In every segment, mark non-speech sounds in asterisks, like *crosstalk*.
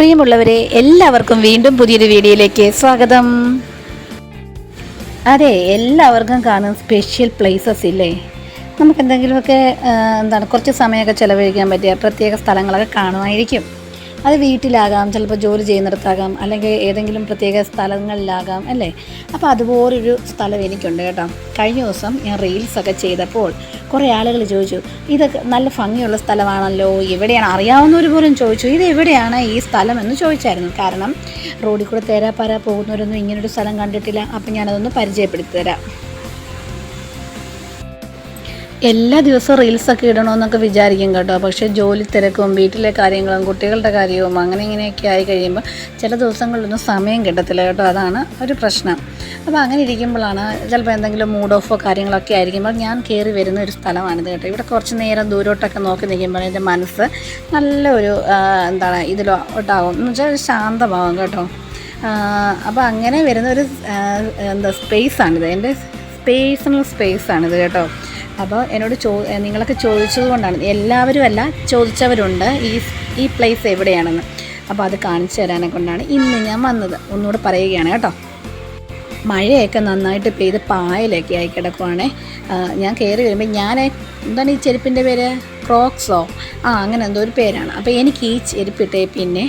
പ്രിയമുള്ളവരെ എല്ലാവർക്കും വീണ്ടും പുതിയൊരു വീഡിയോയിലേക്ക് സ്വാഗതം. അതെ എല്ലാവർക്കും കാണുന്ന സ്പെഷ്യൽ പ്ലേസസ് ഇല്ലേ? നമുക്ക് എന്തെങ്കിലുമൊക്കെ എന്താണ് കുറച്ച് സമയമൊക്കെ ചിലവഴിക്കാൻ പറ്റിയ പ്രത്യേക സ്ഥലങ്ങളൊക്കെ കാണുമായിരിക്കും. അത് വീട്ടിലാകാം ചിലപ്പോൾ ജോലി ചെയ്യുന്നിടത്താകാം അല്ലെങ്കിൽ ഏതെങ്കിലും പ്രത്യേക സ്ഥലങ്ങളിലാകാം അല്ലേ? അപ്പോൾ അതുപോലൊരു സ്ഥലം എനിക്കുണ്ട് കേട്ടോ. കഴിഞ്ഞ ദിവസം ഞാൻ റീൽസൊക്കെ ചെയ്തപ്പോൾ കുറേ ആളുകൾ ചോദിച്ചു ഇതൊക്കെ നല്ല ഭംഗിയുള്ള സ്ഥലമാണല്ലോ എവിടെയാണ്? അറിയാവുന്നവർ പോലും ചോദിച്ചു ഇത് എവിടെയാണ് ഈ സ്ഥലം? എന്ന് ചോദിച്ചായിരുന്നു. കാരണം റോഡിൽ കൂടെ തേരാപ്പാര പോകുന്നവരൊന്നും ഇങ്ങനൊരു സ്ഥലം കണ്ടിട്ടില്ല. അപ്പം ഞാനതൊന്ന് പരിചയപ്പെടുത്തി തരാം. എല്ലാ ദിവസവും റീൽസൊക്കെ ഇടണമെന്നൊക്കെ വിചാരിക്കും കേട്ടോ. പക്ഷേ ജോലി തിരക്കും വീട്ടിലെ കാര്യങ്ങളും കുട്ടികളുടെ കാര്യവും അങ്ങനെ ഇങ്ങനെയൊക്കെ ആയി കഴിയുമ്പോൾ ചില ദിവസങ്ങളിലൊന്നും സമയം കിട്ടത്തില്ല കേട്ടോ. അതാണ് ഒരു പ്രശ്നം. അപ്പോൾ അങ്ങനെ ഇരിക്കുമ്പോഴാണ് ചിലപ്പോൾ എന്തെങ്കിലും മൂഡ് ഓഫോ കാര്യങ്ങളൊക്കെ ആയിരിക്കുമ്പോൾ ഞാൻ കയറി വരുന്ന ഒരു സ്ഥലമാണിത് കേട്ടോ. ഇവിടെ കുറച്ച് നേരം ദൂരോട്ടൊക്കെ നോക്കി നിൽക്കുമ്പോൾ എന്റെ മനസ്സ് നല്ലൊരു എന്താണ് ഇതിലോട്ടാവും. എന്ന് വെച്ചാൽ ശാന്തമാവും കേട്ടോ. അപ്പോൾ അങ്ങനെ വരുന്ന ഒരു എന്താ സ്പേസാണിത് എന്റെ പേഴ്സണൽ സ്പേസാണിത് കേട്ടോ. അപ്പോൾ എന്നോട് ചോ നിങ്ങളൊക്കെ ചോദിച്ചത് കൊണ്ടാണ്. എല്ലാവരും അല്ല ചോദിച്ചവരുണ്ട്. ഈ ഈ പ്ലേസ് എവിടെയാണെന്ന്. അപ്പോൾ അത് കാണിച്ചു തരാനെ കൊണ്ടാണ് ഇന്ന് ഞാൻ വന്നത്. ഒന്നുകൂടെ പറയുകയാണ് കേട്ടോ. മഴയൊക്കെ നന്നായിട്ട് പെയ്ത് പായലൊക്കെ ആയി കിടക്കുവാണേ. ഞാൻ കയറി വരുമ്പോൾ ഞാൻ എന്താണ് ഈ ചെരുപ്പിന്റെ പേര്? ക്രോക്സോ ആ അങ്ങനെ എന്തോ ഒരു പേരാണ്. അപ്പോൾ എനിക്ക് ഈ ചെരുപ്പിട്ടേ പിന്നെ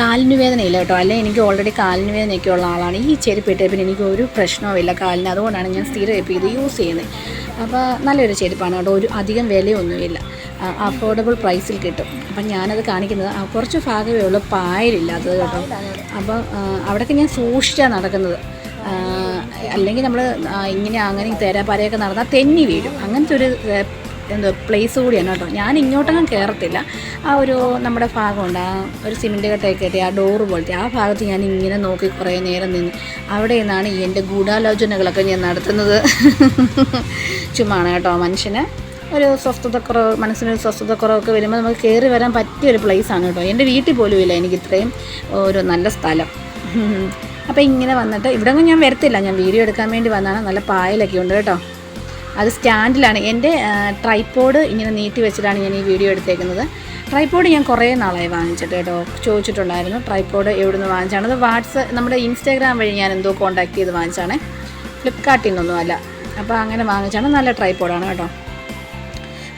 കാലിന് വേദനയില്ല കേട്ടോ. അല്ലെ എനിക്ക് ഓൾറെഡി കാലിന് വേദനയൊക്കെ ഉള്ള ആളാണ്. ഈ ചെരുപ്പിട്ടേ പിന്നെ എനിക്ക് ഒരു പ്രശ്നവുമില്ല കാലിന്. അതുകൊണ്ടാണ് ഞാൻ സ്ഥിരം ഇപ്പോൾ ഇത് യൂസ് ചെയ്യുന്നത് അപ്പോൾ നല്ലൊരു ചെരുപ്പാണ് കേട്ടോ. ഒരു അധികം വിലയൊന്നുമില്ല അഫോർഡബിൾ പ്രൈസിൽ കിട്ടും. അപ്പം ഞാനത് കാണിക്കുന്നത് കുറച്ച് ഭാഗമേ ഉള്ളൂ. പായലില്ലാത്തത് കേട്ടോ. അപ്പോൾ അവിടെയൊക്കെ ഞാൻ സൂക്ഷിച്ചാണ് നടക്കുന്നത്. അല്ലെങ്കിൽ നമ്മൾ ഇങ്ങനെ അങ്ങനെ തേരാപ്പാരയൊക്കെ നടന്നാൽ തെന്നി വീഴും. അങ്ങനത്തെ ഒരു എന്തോ പ്ലേസ് കൂടിയാണ് കേട്ടോ. ഞാൻ ഇങ്ങോട്ടൊന്നും കയറത്തില്ല ആ ഒരു നമ്മുടെ ഭാഗമുണ്ട്. ആ ഒരു സിമെന്റ് കട്ടയൊക്കെ കയറ്റി ആ ഡോറ് പോലത്തെ ആ ഭാഗത്ത് ഞാൻ ഇങ്ങനെ നോക്കി കുറേ നേരം നിന്ന് അവിടെ നിന്നാണ് എന്റെ ഗൂഢാലോചനകളൊക്കെ ഞാൻ നടത്തുന്നത്. ചുമ്മാണ് കേട്ടോ. മനുഷ്യന് ഒരു സ്വസ്ഥതക്കുറവ് മനസ്സിനൊരു സ്വസ്ഥതക്കുറവൊക്കെ വരുമ്പോൾ നമുക്ക് കയറി വരാൻ പറ്റിയ ഒരു പ്ലേസാണ് കേട്ടോ. എന്റെ വീട്ടിൽ പോലും ഇല്ല എനിക്ക് ഇത്രയും ഒരു നല്ല സ്ഥലം. അപ്പോൾ ഇങ്ങനെ വന്നിട്ട് ഇവിടെ ഞാൻ വരത്തില്ല. ഞാൻ വീഡിയോ എടുക്കാൻ വേണ്ടി വന്നാണ് നല്ല പായലൊക്കെ ഉണ്ട് കേട്ടോ. അത് സ്റ്റാൻഡിലാണ്. എന്റെ ട്രൈപ്പോഡ് ഇങ്ങനെ നീട്ടി വെച്ചിട്ടാണ് ഞാൻ ഈ വീഡിയോ എടുത്തേക്കുന്നത്. ട്രൈപ്പോഡ് ഞാൻ കുറേ നാളായി വാങ്ങിച്ചിട്ട് കേട്ടോ. ചോദിച്ചിട്ടുണ്ടായിരുന്നു ട്രൈപ്പോഡ് എവിടെ നിന്ന് വാങ്ങിച്ചാണ്. അത് വാട്സ് നമ്മുടെ ഇൻസ്റ്റാഗ്രാം വഴി ഞാൻ എന്തോ കോൺടാക്ട് ചെയ്ത് വാങ്ങിച്ചാണ്. ഫ്ലിപ്കാർട്ടിൽ നിന്നൊന്നും അല്ല. അപ്പോൾ അങ്ങനെ വാങ്ങിച്ചാണ്. നല്ല ട്രൈപ്പോഡാണ് കേട്ടോ.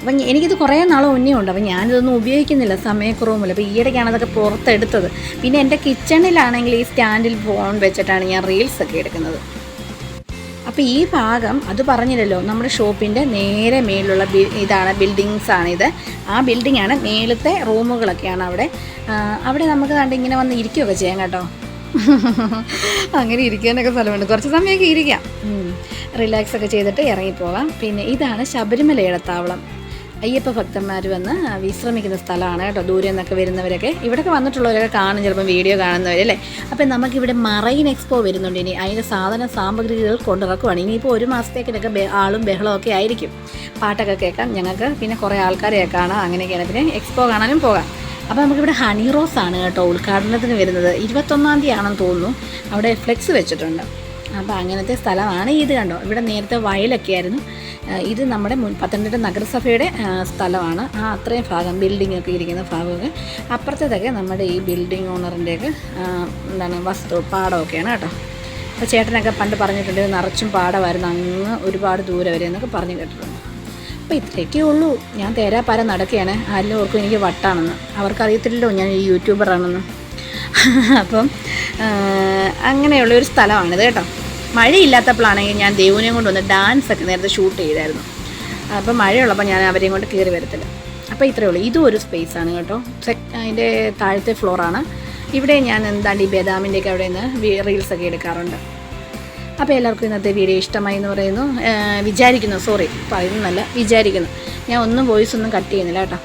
അപ്പം എനിക്കിത് കുറേ നാൾ മുന്നേ ഉണ്ട്. അപ്പം ഞാനിതൊന്നും ഉപയോഗിക്കുന്നില്ല. സമയക്കുറവുമില്ല. അപ്പോൾ ഈയിടയ്ക്കാണ് അതൊക്കെ പുറത്തെടുത്തത്. പിന്നെ എന്റെ കിച്ചണിലാണെങ്കിൽ ഈ സ്റ്റാൻഡിൽ ഫോൺ വെച്ചിട്ടാണ് ഞാൻ റീൽസ് ഒക്കെ എടുക്കുന്നത്. അപ്പോൾ ഈ ഭാഗം അത് പറഞ്ഞില്ലല്ലോ നമ്മുടെ ഷോപ്പിന്റെ നേരെ മേലുള്ള ഇതാണ് ബിൽഡിങ്സാണിത് ആ ബിൽഡിങ്ങാണ് മേലത്തെ റൂമുകളൊക്കെയാണ് അവിടെ. അവിടെ നമുക്ക് കണ്ട് ഇങ്ങനെ വന്ന് ഇരിക്കുകയൊക്കെ ചെയ്യാം കേട്ടോ. അങ്ങനെ ഇരിക്കാനൊക്കെ സ്ഥലമുണ്ട്. കുറച്ച് സമയമൊക്കെ ഇരിക്കാം. റിലാക്സ് ഒക്കെ ചെയ്തിട്ട് ഇറങ്ങിപ്പോകാം. പിന്നെ ഇതാണ് ശബരിമലയുടെ താവളം. അയ്യപ്പ ഭക്തന്മാർ വന്ന് വിശ്രമിക്കുന്ന സ്ഥലമാണ് കേട്ടോ. ദൂരെ നിന്നൊക്കെ വരുന്നവരൊക്കെ. ഇവിടെയൊക്കെ വന്നിട്ടുള്ളവരൊക്കെ കാണും ചിലപ്പം വീഡിയോ കാണുന്നവരല്ലേ അപ്പം നമുക്കിവിടെ മറൈൻ എക്സ്പോ വരുന്നുണ്ട്. ഇനി അതിന്റെ സാധന സാമഗ്രികൾ കൊണ്ടിറക്കുവാണ് ഇനിയിപ്പോൾ ഒരു മാസത്തേക്കിടൊക്കെ ആളും ഒക്കെ ആയിരിക്കും. പാട്ടൊക്കെ കേൾക്കാം. ഞങ്ങൾക്ക് പിന്നെ കുറേ ആൾക്കാരെ കാണാം. അങ്ങനെയൊക്കെയാണ്. പിന്നെ എക്സ്പോ കാണാനും പോകാം. അപ്പോൾ നമുക്കിവിടെ ഹണി റോസ് ആണ് കേട്ടോ ഉദ്ഘാടനത്തിന് വരുന്നത്. ഇരുപത്തൊന്നാം തീയതി ആണെന്ന് തോന്നുന്നു. അവിടെ ഫ്ലെക്സ് വെച്ചിട്ടുണ്ട്. അപ്പോൾ അങ്ങനത്തെ സ്ഥലമാണ് ഇത് കണ്ടോ? ഇവിടെ നേരത്തെ വയലൊക്കെ ആയിരുന്നു ഇത് നമ്മുടെ പത്തനംതിട്ട നഗരസഭയുടെ സ്ഥലമാണ്. ആ അത്രയും ഭാഗം ബിൽഡിംഗ് ഒക്കെ ഇരിക്കുന്ന ഭാഗമൊക്കെ. അപ്പുറത്തേതൊക്കെ നമ്മുടെ ഈ ബിൽഡിംഗ് ഓണറിന്റെയൊക്കെ എന്താണ് വസ്തു പാടമൊക്കെയാണ് കേട്ടോ. അപ്പോൾ ചേട്ടനൊക്കെ പണ്ട് പറഞ്ഞിട്ടുണ്ട് നിറച്ചും പാടമായിരുന്നു. അങ്ങ് ഒരുപാട് ദൂരെ വരെ എന്നൊക്കെ പറഞ്ഞു കേട്ടിട്ടുണ്ട്. അപ്പോൾ ഇത്രയൊക്കെ ഉള്ളൂ. ഞാൻ തേരാപ്പാര നടക്കുകയാണ്. ആരിലും ഓർക്കും എനിക്ക് വട്ടാണെന്ന്. അവർക്കറിയത്തില്ലല്ലോ ഞാൻ ഈ യൂട്യൂബറാണെന്ന് *laughs* അപ്പം അങ്ങനെയുള്ളൊരു സ്ഥലമാണിത് കേട്ടോ. മഴയില്ലാത്തപ്പോഴാണെങ്കിൽ ഞാൻ ദേവുനെയും കൊണ്ട് വന്ന് ഡാൻസ് ഒക്കെ നേരത്തെ ഷൂട്ട് ചെയ്തായിരുന്നു. അപ്പോൾ മഴയുള്ളപ്പോൾ ഞാൻ അവരെയും കൊണ്ട് കയറി വരത്തില്ല. അപ്പോൾ ഇത്രയേ ഉള്ളൂ. ഇതും ഒരു സ്പേസ് ആണ് കേട്ടോ. സെക് അതിന്റെ താഴത്തെ ഫ്ലോറാണ്. ഇവിടെ ഞാൻ എന്താണ്ട് ഈ ബദാമിന്റെയൊക്കെ അവിടെ നിന്ന് റീൽസൊക്കെ എടുക്കാറുണ്ട്. അപ്പോൾ എല്ലാവർക്കും ഇന്നത്തെ വീഡിയോ ഇഷ്ടമായി എന്ന് പറയുന്നു. വിചാരിക്കുന്നു. സോറി പറയുന്നല്ല വിചാരിക്കുന്നു. ഞാൻ ഒന്നും വോയിസ് ഒന്നും കട്ട് ചെയ്യുന്നില്ല കേട്ടോ.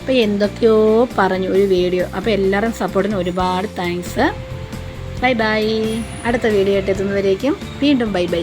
അപ്പോൾ എന്തൊക്കെയോ പറഞ്ഞു ഒരു വീഡിയോ. അപ്പോൾ എല്ലാവരും സപ്പോർട്ടിന് ഒരുപാട് താങ്ക്സ് ബൈ ബൈ അടുത്ത വീഡിയോ ആയിട്ട് എത്തുന്നവരേക്കും വീണ്ടും ബൈ ബൈ